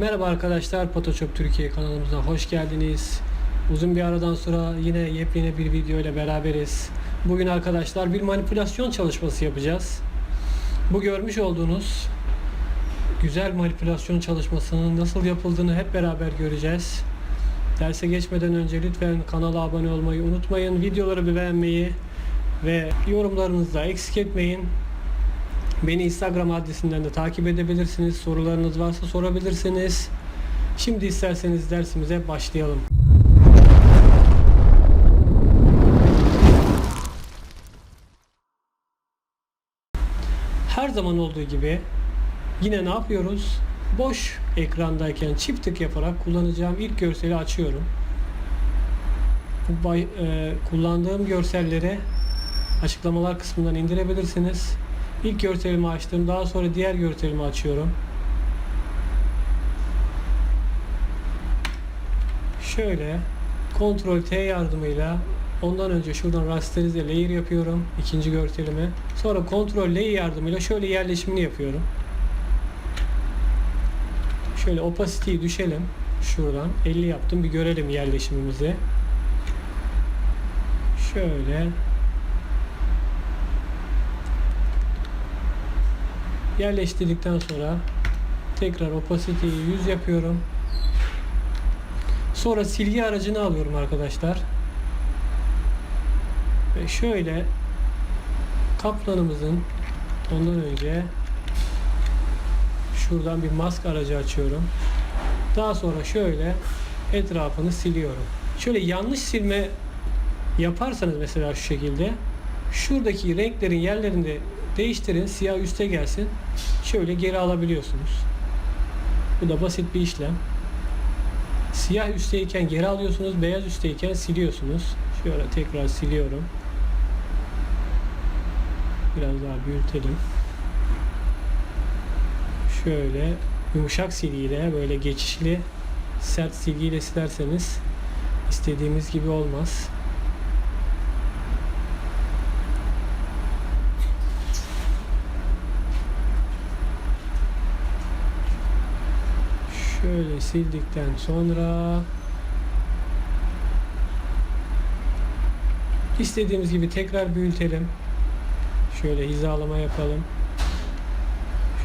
Merhaba arkadaşlar, Photoshop Türkiye kanalımıza hoş geldiniz. Uzun bir aradan sonra yine yepyeni bir video ile beraberiz. Bugün arkadaşlar bir manipülasyon çalışması yapacağız. Bu görmüş olduğunuz güzel manipülasyon çalışmasının nasıl yapıldığını hep beraber göreceğiz. Derse geçmeden önce lütfen kanala abone olmayı unutmayın. Videoları beğenmeyi ve yorumlarınızı da eksik etmeyin. Beni Instagram adresinden de takip edebilirsiniz. Sorularınız varsa sorabilirsiniz. Şimdi isterseniz dersimize başlayalım. Her zaman olduğu gibi yine ne yapıyoruz? Boş ekrandayken çift tık yaparak kullanacağım ilk görseli açıyorum. Bu bay- e, kullandığım görselleri açıklamalar kısmından indirebilirsiniz. İlk görselimi açtım. Daha sonra diğer görselimi açıyorum. Şöyle Ctrl T yardımıyla ondan önce şuradan rasterize layer yapıyorum. ikinci görselimi. Sonra Ctrl L yardımıyla şöyle yerleşimini yapıyorum. Şöyle opacity'yi düşelim. Şuradan 50 yaptım. Bir görelim yerleşimimizi. Şöyle yerleştirdikten sonra tekrar opacity'yi 100 yapıyorum. Sonra silgi aracını alıyorum arkadaşlar. Ve şöyle kaplanımızın ondan önce şuradan bir mask aracı açıyorum. Daha sonra şöyle etrafını siliyorum. Şöyle yanlış silme yaparsanız mesela şu şekilde şuradaki renklerin yerlerinde değiştirin siyah üste gelsin. Şöyle geri alabiliyorsunuz. Bu da basit bir işlem. Siyah üstteyken geri alıyorsunuz beyaz üstteyken siliyorsunuz. Şöyle tekrar siliyorum. Biraz daha büyütelim. Şöyle yumuşak silgiyle böyle geçişli sert silgiyle silerseniz istediğimiz gibi olmaz Şöyle sildikten sonra istediğimiz gibi tekrar büyütelim. Şöyle hizalama yapalım.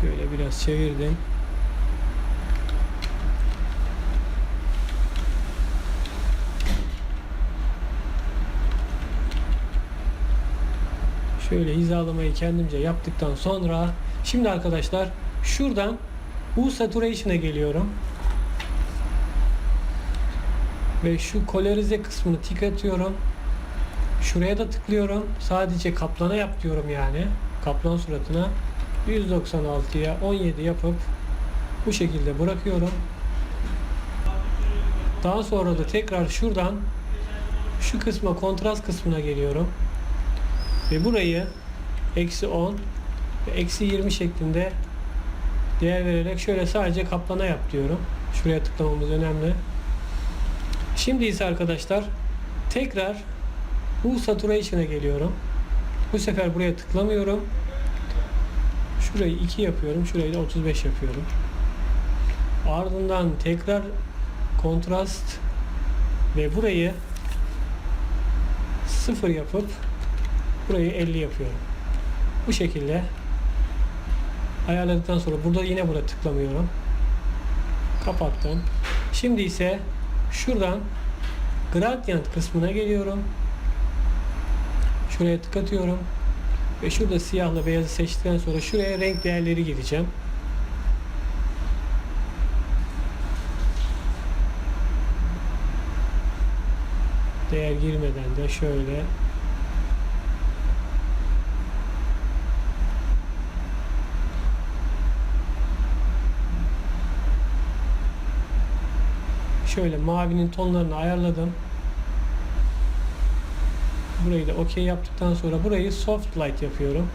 Şöyle biraz çevirdim. Şöyle hizalamayı kendimce yaptıktan sonra şimdi arkadaşlar şuradan bu saturation'a geliyorum. Ve şu kolorize kısmını tik atıyorum. Şuraya da tıklıyorum. Sadece kaplana yap diyorum yani. Kaplan suratına 196'ya 17 yapıp bu şekilde bırakıyorum. Daha sonra da tekrar şuradan şu kısma kontrast kısmına geliyorum. Ve burayı eksi 10 ve eksi 20 şeklinde değer vererek şöyle sadece kaplana yap diyorum. Şuraya tıklamamız önemli. Şimdi ise arkadaşlar tekrar bu saturation'a geliyorum. Bu sefer buraya tıklamıyorum. Şurayı 2 yapıyorum. Şurayı da 35 yapıyorum. Ardından tekrar kontrast ve burayı 0 yapıp burayı 50 yapıyorum. Bu şekilde ayarladıktan sonra burada yine burada tıklamıyorum. Kapattım. Şimdi ise şuradan gradient kısmına geliyorum. Şuraya tıklatıyorum. Ve şurada siyahla beyazı seçtikten sonra şuraya renk değerleri gireceğim. Değer girmeden de şöyle şöyle mavinin tonlarını ayarladım. Burayı da okey yaptıktan sonra burayı soft light yapıyorum.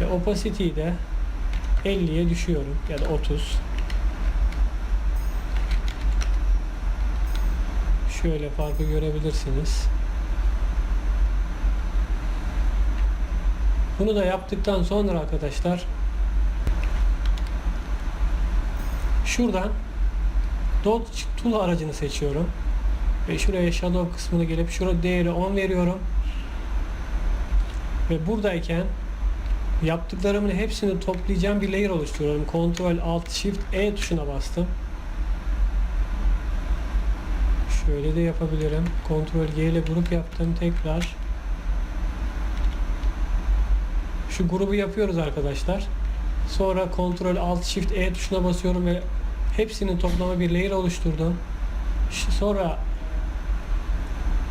Ve opacity'yi de 50'ye düşüyorum ya da 30. Şöyle farkı görebilirsiniz. Bunu da yaptıktan sonra arkadaşlar Şuradan Dot Tool aracını seçiyorum. Ve şuraya Shadow kısmını gelip şurada değeri 10 veriyorum. Ve buradayken yaptıklarımın hepsini toplayacağım bir layer oluşturuyorum. Ctrl Alt Shift E tuşuna bastım. Şöyle de yapabilirim. Ctrl G ile grup yaptım tekrar. Şu grubu yapıyoruz arkadaşlar. Sonra Ctrl Alt Shift E tuşuna basıyorum ve hepsinin toplama bir layer oluşturdum. Sonra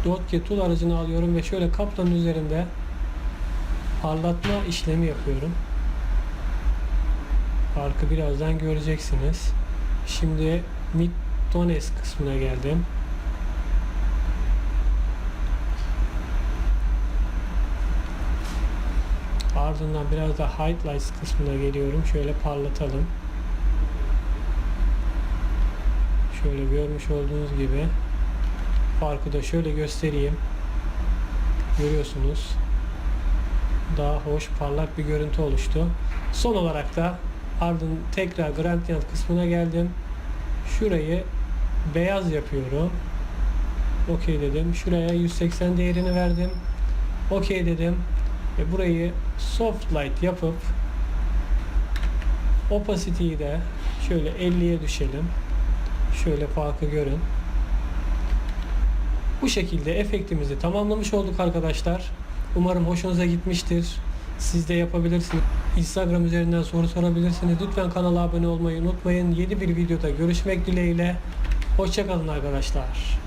Dotke Tool aracını alıyorum ve şöyle kaplanın üzerinde parlatma işlemi yapıyorum. Farkı birazdan göreceksiniz. Şimdi Midtones kısmına geldim. Ardından biraz da highlights kısmına geliyorum. Şöyle parlatalım. Şöyle görmüş olduğunuz gibi farkı da şöyle göstereyim. Görüyorsunuz. Daha hoş parlak bir görüntü oluştu. Son olarak da ardından tekrar gradient kısmına geldim. Şurayı beyaz yapıyorum. OK dedim. Şuraya 180 değerini verdim. OK dedim. Ve burayı soft light yapıp opacity'yi de şöyle 50'ye düşelim. Şöyle farkı görün. Bu şekilde efektimizi tamamlamış olduk arkadaşlar. Umarım hoşunuza gitmiştir. Siz de yapabilirsiniz. Instagram üzerinden soru sorabilirsiniz. Lütfen kanala abone olmayı unutmayın. Yeni bir videoda görüşmek dileğiyle. Hoşçakalın arkadaşlar.